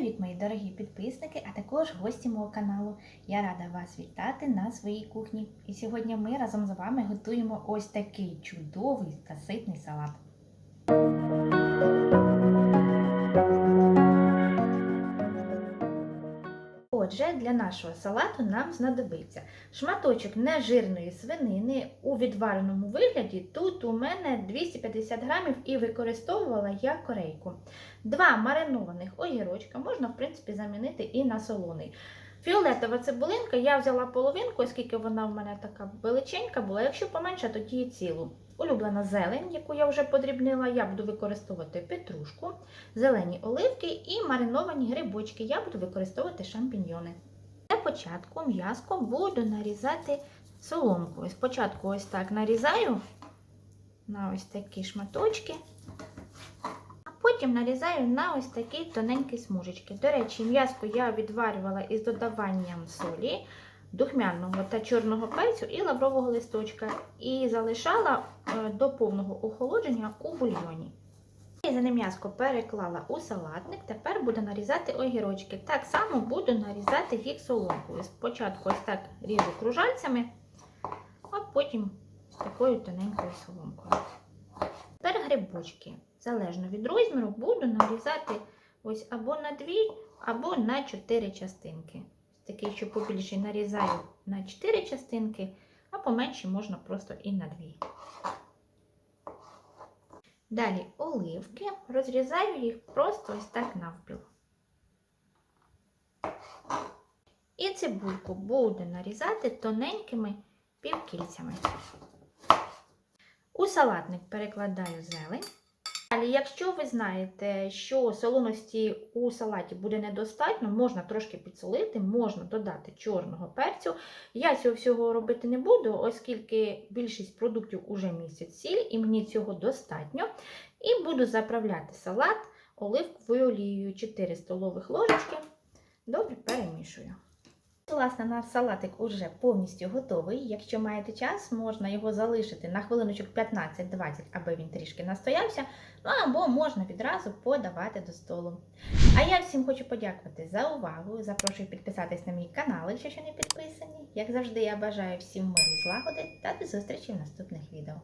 Привіт, мої дорогі підписники, а також гості мого каналу. Я рада вас вітати на своїй кухні. І сьогодні ми разом з вами готуємо ось такий чудовий та ситний салат. Отже, для нашого салату нам знадобиться шматочок нежирної свинини у відвареному вигляді. Тут у мене 250 грамів і використовувала я корейку. Два маринованих огірочка можна, в принципі, замінити і на солоний. Фіолетова цибулинка, я взяла половинку, оскільки вона в мене така величенька була. Якщо поменше, тоді і цілу. Улюблена зелень, яку я вже подрібнила, я буду використовувати петрушку, зелені оливки і мариновані грибочки. Я буду використовувати шампіньйони. Для початку м'яско буду нарізати соломкою. Спочатку ось так нарізаю на ось такі шматочки. Потім нарізаю на ось такі тоненькі смужечки. До речі, м'яско я відварювала із додаванням солі, духмяного та чорного перцю і лаврового листочка. І залишала е, до повного охолодження у бульйоні. Нарізане м'яско переклала у салатник, тепер буду нарізати огірочки. Так само буду нарізати їх соломкою. Спочатку ось так ріжу кружальцями, а потім з такою тоненькою соломкою. Грибочки залежно від розміру, буду нарізати ось або на дві, або на чотири частинки. Такий, що побільший нарізаю на чотири частинки, а поменші можна просто і на дві. Далі оливки, розрізаю їх просто ось так навпіл. І цибульку буду нарізати тоненькими півкільцями. Салатник перекладаю зелень. Далі, якщо ви знаєте, що солоності у салаті буде недостатньо, можна трошки підсолити, можна додати чорного перцю. Я цього всього робити не буду, оскільки більшість продуктів уже містять сіль, і мені цього достатньо. І буду заправляти салат оливковою олією 4 столових ложечки. Добре перемішую. Власне, наш салатик уже повністю готовий. Якщо маєте час, можна його залишити на хвилиночок 15-20, аби він трішки настоявся. Ну або можна відразу подавати до столу. А я всім хочу подякувати за увагу. Запрошую підписатись на мій канал, якщо ще не підписані. Як завжди, я бажаю всім миру злагоди та до зустрічі в наступних відео.